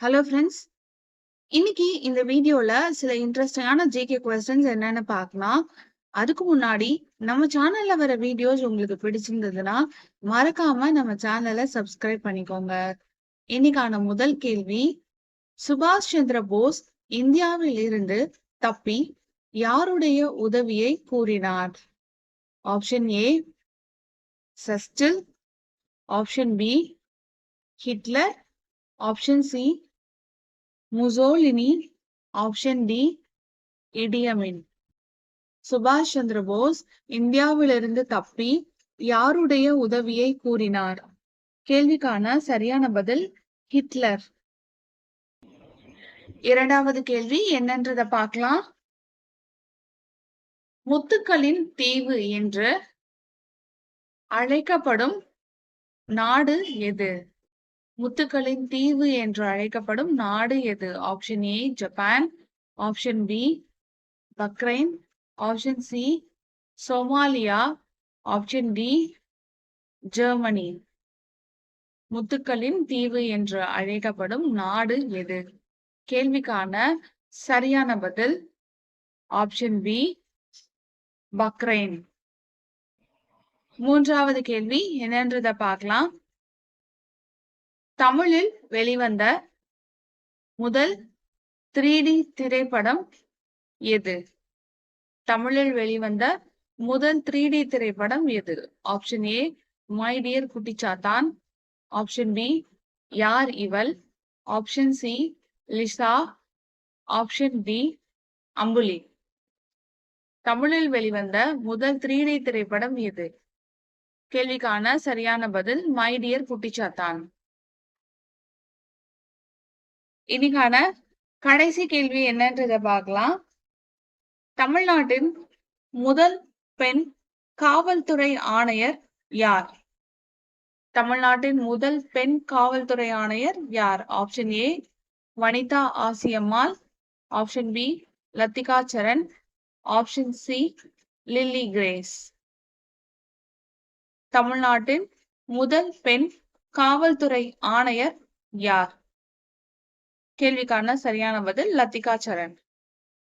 Hello friends இன்னைக்கு இந்த வீடியோல சில இன்ட்ரெஸ்டிங்கான ஜிகே கொஸ்டின்ஸ் என்னன்னு பார்க்கலாம் அதுக்கு முன்னாடி நம்ம சேனல்ல வர வீடியோஸ் உங்களுக்கு பிடிச்சிருந்ததுன்னா மறக்காம நம்ம சேனலை சப்ஸ்கிரைப் பண்ணிக்கோங்க. இன்னைக்கான முதல் கேள்வி சுபாஷ் சந்திர போஸ் இந்தியாவில் இருந்து தப்பி யாருடைய உதவியை கூறினார்? Option A சஸ்டில் option B Hitler option C Mussolini option D Idi Amin சுபாஷ் சந்திர போஸ் இந்தியாவிலிருந்து தப்பி யாருடைய உதவியை கூறினார்? கேள்விக்கான சரியான பதில் ஹிட்லர். இரண்டாவது கேள்வி என்னன்றத பார்க்கலாம். முத்துக்களின் தீவு என்று அழைக்கப்படும் நாடு எது? முத்துக்களின் தீவு என்று அழைக்கப்படும் நாடு எது? Option A Japan option B Bahrain option C Somalia option D Germany முத்துக்களின் தீவு என்று அழைக்கப்படும் நாடு எது? கேள்விக்கான சரியான பதில் ஆப்ஷன் பி பக்ரைன் மூன்றாவது கேள்வி என்னன்றதை பார்க்கலாம். தமிழில் வெளிவந்த முதல் த்ரீ டி திரைப்படம் எது? தமிழில் வெளிவந்த முதல் த்ரீ டி திரைப்படம் எது? Option A my dear Kuttichathan. Option B யார் இவள்? Option C Lisa option D Ambuli. தமிழில் வெளிவந்த முதல் த்ரீ டி திரைப்படம் எது? கேள்விக்கான சரியான பதில் மை டியர் குட்டிச்சாத்தான். இன்னைக்கான கடைசி கேள்வி என்னன்றத பார்க்கலாம். தமிழ்நாட்டின் முதல் பெண் காவல்துறை ஆணையர் யார்? தமிழ்நாட்டின் முதல் பெண் காவல்துறை ஆணையர் யார்? Option A Vanitha Asiyammal. Option B Lathika Saran. Option C Lilly Grace. தமிழ்நாட்டின் முதல் பெண் காவல்துறை ஆணையர் யார்? கேள்விக்கான சரியான பதில் லத்திகா சரண்.